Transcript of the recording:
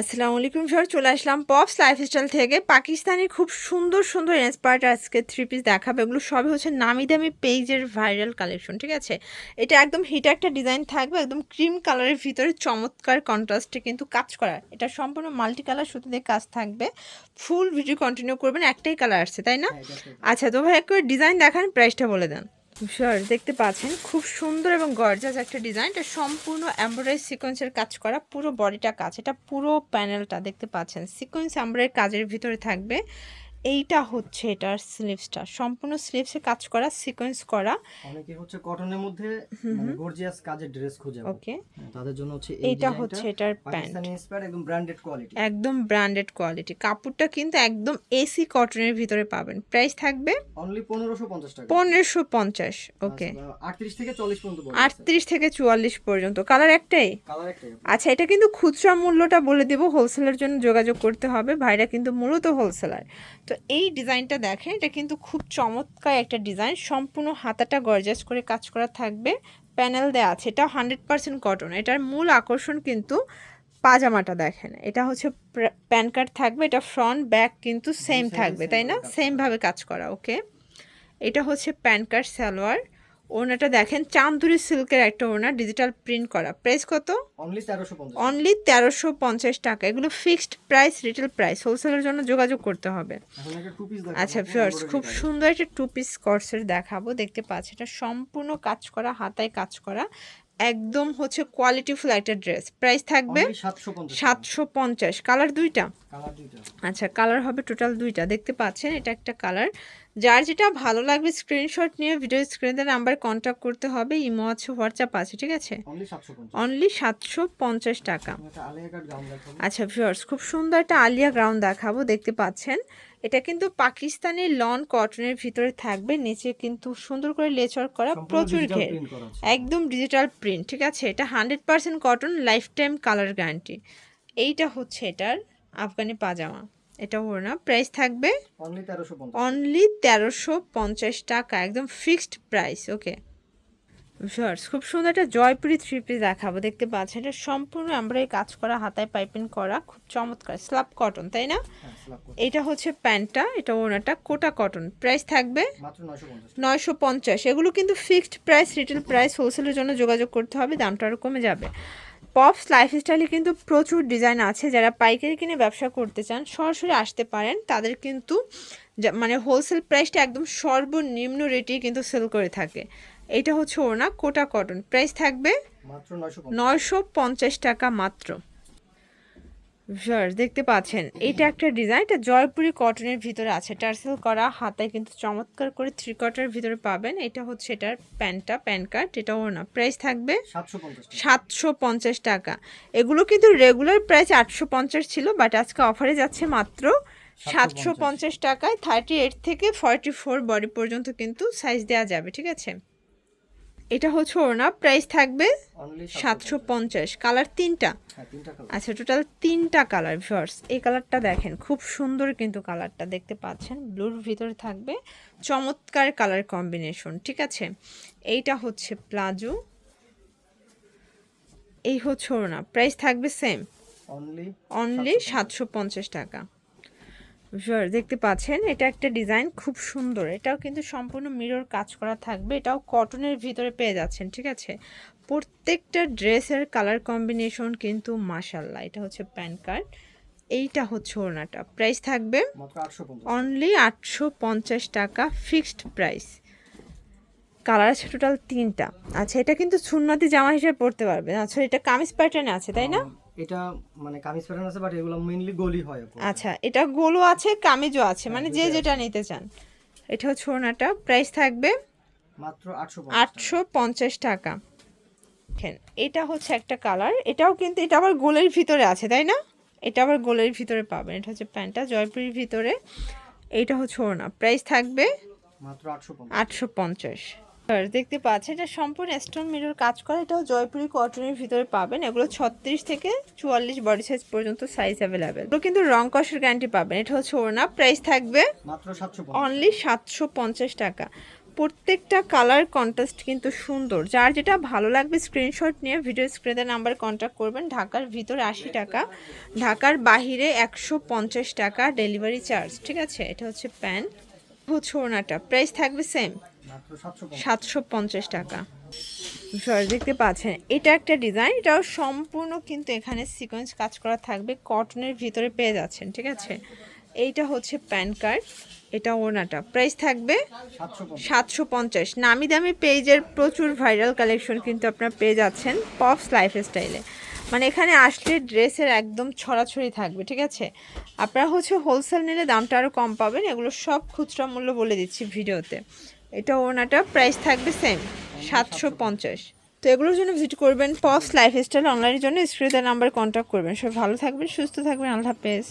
আসসালামু আলাইকুম স্যার চলে আসলাম পপস লাইফস্টাইল থেকে। পাকিস্তানি খুব সুন্দর সুন্দর ইন্সপায়ার্ড আজকে থ্রি পিস দেখাবে। এগুলো সবই হচ্ছে নামি দামি পেজের ভাইরাল কালেকশন ঠিক আছে? এটা একদম হিট একটা ডিজাইন থাকবে একদম ক্রিম কালারের ভিতরে চমৎকার কন্ট্রাস্টে কিন্তু কাজ করা। এটা সম্পূর্ণ মাল্টি কালার সুতো দিয়ে কাজ থাকবে। ফুল ভিডিও কন্টিনিউ করবেন একটাই কালার আসছে তাই না? আচ্ছা তো ভাই একবার ডিজাইন দেখান প্রাইসটা বলে দেন। শিওর দেখতে পাচ্ছেন, খুব সুন্দর এবং গর্জাস একটা ডিজাইন এটা সম্পূর্ণ এমব্রয়ডারি সিকোয়েন্সের কাজ করা, পুরো বডিটা কাজ, এটা পুরো প্যানেলটা দেখতে পাচ্ছেন। সিকোয়েন্স এমব্রয়ডারি কাজের ভিতরে থাকবে। এইটা হচ্ছে এটার স্লিভসটা সম্পূর্ণ স্লিভসে কাজ করা সিকোয়েন্স করা। অনেকে হচ্ছে কটনের মধ্যে মানে গর্জিয়াস কাজের ড্রেস খুঁজে ওকে তাদের জন্য হচ্ছে এইটা হচ্ছে এটার প্যান্ট একদম ব্র্যান্ডেড কোয়ালিটি একদম ব্র্যান্ডেড কোয়ালিটি কাপড়টা কিন্তু একদম এসি কটনের ভিতরে পাবেন। প্রাইস থাকবে অনলি 1550 টাকা। পনেরোশো পঞ্চাশ ওকে আচ্ছা, 38 থেকে 40 পর্যন্ত বলে আটত্রিশ থেকে চুয়াল্লিশ পর্যন্ত। কালার একটাই? কালার একটাই। আচ্ছা এটা কিন্তু খুচরা মূল্যটা বলে দিব। হোলসেলের জন্য যোগাযোগ করতে হবে। ভাইরা কিন্তু মূলত হোলসেলার তো এই ডিজাইনটা দেখেন এটা কিন্তু খুব চমৎকার একটা ডিজাইন। সম্পূর্ণ হাতাটা গর্জাস করে কাজ করা থাকবে। প্যানেল দেওয়া আছে এটা হান্ড্রেড পারসেন্ট কটন। এটার মূল আকর্ষণ কিন্তু পাজামাটা দেখেন। এটা হচ্ছে প্যান কার্ড থাকবে এটা ফ্রন্ট ব্যাক কিন্তু সেম থাকবে তাই না? সেমভাবে কাজ করা ওকে? এটা হচ্ছে প্যান কার্ড সালোয়ার। ওনাটা দেখেন চান্দুরি সিল্কের একটা ওনা ডিজিটাল প্রিন্ট করা। প্রাইস কত? অনলি 1350 অনলি তেরোশো পঞ্চাশ টাকা। এগুলো ফিক্সড প্রাইস রিটেল প্রাইস হোলসেলের জন্য যোগাযোগ করতে হবে। আচ্ছা ভিউয়ার্স খুব সুন্দর একটা টু পিস কর্সের দেখাবো। দেখতে পাচ্ছি এটা সম্পূর্ণ কাজ করা হাতায় কাজ করা। একদম হচ্ছে কোয়ালিটিফুল একটা ড্রেস প্রাইস থাকবে সাতশো পঞ্চাশ কালার দুইটা? আচ্ছা কালার হবে টোটাল দুইটা। দেখতে পাচ্ছেন এটা একটা কালার যার যেটা ভালো লাগবে স্ক্রিনশট নিয়ে ভিডিও স্ক্রিনে নাম্বার কন্ট্যাক্ট করতে হবে ইমো আছে হোয়াটসঅ্যাপ আছে ঠিক আছে? অনলি সাতশো পঞ্চাশ। টাকা। আচ্ছা ভিউয়ার্স খুব সুন্দর একটা আলিয়া গ্রাউন্ড দেখাবো দেখতে পাচ্ছেন। এটা কিন্তু পাকিস্তানি লন কটনের ভিতরে থাকবে নিচে কিন্তু সুন্দর করে লেচর করা প্রচুর ঘের। একদম ডিজিটাল প্রিন্ট ঠিক আছে? এটা hundred percent cotton life time colour guarantee এইটা হচ্ছে এটার আফগানি পাজামা। এটা ওড়না প্রাইস থাকবে অনলি তেরোশো পঞ্চাশ। টাকা একদম ফিক্সড প্রাইস ওকে ভিউয়ার্স খুব সুন্দর একটা জয়পুরি থ্রি পিস দেখাবো দেখতে পাচ্ছেন এটা সম্পূর্ণ আমরা এই কাজ করা হাতায় পাইপিং করা খুব চমৎকার স্লাব কটন তাই না? হ্যাঁ এটা হচ্ছে প্যান্টটা এটা ওনাটা কোটা কটন প্রাইস থাকবে নয়শো পঞ্চাশ এগুলো কিন্তু ফিক্সড প্রাইস রিটেল প্রাইস হোলসেলের জন্য যোগাযোগ করতে হবে দামটা আরও কমে যাবে। পপস লাইফস্টাইলে কিন্তু প্রচুর ডিজাইন আছে। যারা পাইকারি কিনে ব্যবসা করতে চান সরাসরি আসতে পারেন। তাদের কিন্তু মানে হোলসেল প্রাইসটা একদম সর্বনিম্ন রেটেই কিন্তু সেল করে থাকে। এটা হচ্ছে ওনা কোটা কটন প্রাইস থাকবে মাত্র নয়শো পঞ্চাশ টাকা মাত্র। ভিউয়ার্স দেখতে পাচ্ছেন এটা একটা ডিজাইন এটা জয়পুরি কটনের ভিতরে আছে। টার্সেল করা হাতায় কিন্তু চমৎকার করে থ্রি কটার ভিতরে পাবেন। এটা হচ্ছে এটার প্যান্টটা প্যান কার্ড এটা ওর না প্রাইস থাকবে সাতশো পঞ্চাশ টাকা। এগুলো কিন্তু রেগুলার প্রাইস আটশো পঞ্চাশ ছিল বাট আজকে অফারে যাচ্ছে মাত্র সাতশো পঞ্চাশ টাকায়। থার্টি এইট থেকে ফর্টি ফোর বডি পর্যন্ত কিন্তু সাইজ দেওয়া যাবে ঠিক আছে? এটা হচ্ছে ওর না প্রাইস থাকবে সাতশো পঞ্চাশ। কালার তিনটা? হ্যাঁ আচ্ছা টোটাল তিনটা কালার ভিউয়ার্স এই কালারটা দেখেন খুব সুন্দর কিন্তু কালারটা দেখতে পাচ্ছেন। ব্লুর ভিতরে থাকবে চমৎকার কালার কম্বিনেশন ঠিক আছে? এইটা হচ্ছে প্লাজো এই হচ্ছে ওড়না প্রাইস থাকবে সেম অনলি অনলি সাতশো পঞ্চাশ টাকা। দেখতে পাচ্ছেন এটা একটা ডিজাইন খুব সুন্দর। এটাও কিন্তু সম্পূর্ণ মিরর কাজ করা থাকবে এটাও কটনের ভিতরে পেয়ে যাচ্ছেন ঠিক আছে? প্রত্যেকটা ড্রেসের কালার কম্বিনেশন কিন্তু মাশাল্লাহ এটা হচ্ছে প্যান কার্ড এইটা হচ্ছে ওড়নাটা। প্রাইস থাকবে অনলি আটশো পঞ্চাশ। টাকা ফিক্সড প্রাইস কালার আছে টোটাল তিনটা। আচ্ছা এটা কিন্তু সুন্নতি জামা হিসেবে পড়তে পারবেন। আচ্ছা এটা কামিজ প্যাটার্নে আছে তাই না? এটা মানে কামিজ প্যাটার্ন আছে বাট এগুলো মেইনলি গলি হয় আচ্ছা এটা গোলও আছে কামিজও আছে মানে যে যেটা নিতে চান। এটা হচ্ছে ওনাটা প্রাইস থাকবে মাত্র 850 আটশো পঞ্চাশ টাকা। এটা হচ্ছে একটা কালার এটাও কিন্তু এটা আবার গোলের ভিতরে আছে তাই না? এটা আবার গোলের ভিতরে পাবেন। এটা হচ্ছে প্যান্টটা জয়পুরের ভিতরে। এইটা হচ্ছে ওনা প্রাইস থাকবে মাত্র 850 আটশো পঞ্চাশ। দেখতে পাচ্ছেন এটা সম্পূর্ণ স্টোন মিরর কাজ করা এটাও জয়পুরি কটনের ভিতরে পাবেন। এগুলো ছত্রিশ থেকে চুয়াল্লিশ বডি সাইজ পর্যন্ত সাইজ অ্যাভেলেবেল এগুলো কিন্তু রং কষের গ্যারান্টি পাবেন। এটা হচ্ছে ওড়না। প্রাইস থাকবে অনলি সাতশো পঞ্চাশ। টাকা। প্রত্যেকটা কালার কন্ট্রাস্ট কিন্তু সুন্দর। যার যেটা ভালো লাগবে স্ক্রিনশট নিয়ে ভিডিও স্ক্রিনের নাম্বারে কন্ট্যাক্ট করবেন। ঢাকার ভিতরে আশি টাকা ঢাকার বাহিরে একশো পঞ্চাশ টাকা ডেলিভারি চার্জ ঠিক আছে? এটা হচ্ছে প্যান্ট হচ্ছে ওড়নাটা। প্রাইস থাকবে সেম সাতশো পঞ্চাশ। টাকা। সরি দেখতে পাচ্ছেন এটা একটা ডিজাইন এটাও সম্পূর্ণ কিন্তু এখানে সিকোয়েন্স কাজ করা থাকবে কটনের ভিতরে পেয়ে যাচ্ছেন ঠিক আছে? এইটা হচ্ছে প্যান কার্ড এটা ওড়নাটা। প্রাইস থাকবে সাতশো পঞ্চাশ। নামি দামি পেজের প্রচুর ভাইরাল কালেকশন কিন্তু আপনারা পেয়ে যাচ্ছেন পপস লাইফ স্টাইলে মানে এখানে আসলে ড্রেসের একদম ছড়াছড়ি থাকবে ঠিক আছে? আপনারা হচ্ছে হোলসেল নিলে দামটা আরও কম পাবেন এগুলো সব খুচরা মূল্য বলে দিচ্ছি ভিডিওতে। এটা ওনাটা প্রাইস থাকবে সেম সাতশো পঞ্চাশ। তো এগুলোর জন্য ভিজিট করবেন পস লাইফ স্টাইল অনলাইনের জন্য স্ক্রিনের নাম্বার কন্ট্যাক্ট করবেন। সব ভালো থাকবেন সুস্থ থাকবেন আল্লাহ হাফেজ।